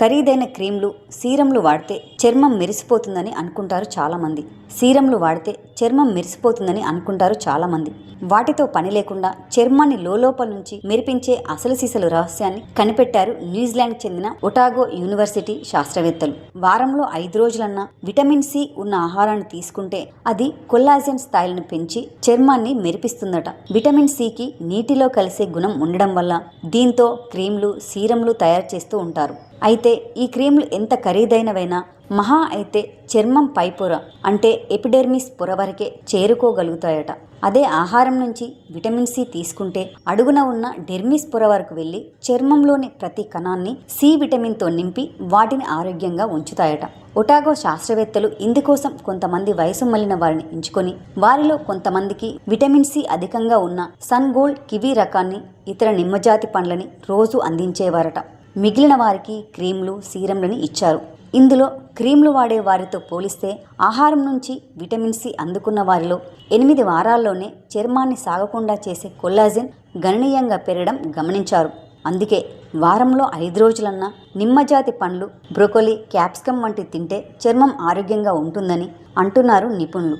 ఖరీదైన క్రీమ్లు సీరంలు వాడితే చర్మం మెరిసిపోతుందని అనుకుంటారు చాలామంది. సీరంలు వాడితే చర్మం మెరిసిపోతుందని అనుకుంటారు చాలామంది. వాటితో పని లేకుండా చర్మాన్ని లోపల నుంచి మెరిపించే అసలు సీసలు రహస్యాన్ని కనిపెట్టారు న్యూజిలాండ్ చెందిన ఒటాగో యూనివర్సిటీ శాస్త్రవేత్తలు. వారంలో ఐదు రోజులన్నా విటమిన్ సి ఉన్న ఆహారాన్ని తీసుకుంటే అది కొల్లాజెన్ స్థాయిలను పెంచి చర్మాన్ని మెరిపిస్తుందట. విటమిన్ సికి నీటిలో కలిసే గుణం ఉండడం వల్ల దీంతో క్రీమ్లు సీరంలు తయారు చేస్తూ ఉంటారు. అయితే ఈ క్రీమ్లు ఎంత ఖరీదైనవైనా మహా అయితే చర్మం పైపొర అంటే ఎపిడెర్మిస్ పొర వరకే చేరుకోగలుగుతాయట. అదే ఆహారం నుంచి విటమిన్ సి తీసుకుంటే అడుగున ఉన్న డెర్మిస్ పొర వరకు వెళ్ళి చర్మంలోని ప్రతి కణాన్ని సి విటమిన్తో నింపి వాటిని ఆరోగ్యంగా ఉంచుతాయట. ఒటాగో శాస్త్రవేత్తలు ఇందుకోసం కొంతమంది వయసు మళ్ళిన వారిని ఎంచుకొని వారిలో కొంతమందికి విటమిన్ సి అధికంగా ఉన్న సన్ గోల్డ్ కివీ రకాన్ని ఇతర నిమ్మజాతి పండ్లని రోజు అందించేవారట. మిగిలిన వారికి క్రీమ్లు సీరంలని ఇచ్చారు. ఇందులో క్రీమ్లు వాడే వారితో పోలిస్తే ఆహారం నుంచి విటమిన్ సి అందుకున్న వారిలో ఎనిమిది వారాల్లోనే చర్మాన్ని సాగకుండా చేసే కొల్లాజిన్ గణనీయంగా పెరగడం గమనించారు. అందుకే వారంలో ఐదు రోజులన్నా నిమ్మజాతి పండ్లు బ్రోకోలీ క్యాప్సికం వంటి తింటే చర్మం ఆరోగ్యంగా ఉంటుందని అంటున్నారు నిపుణులు.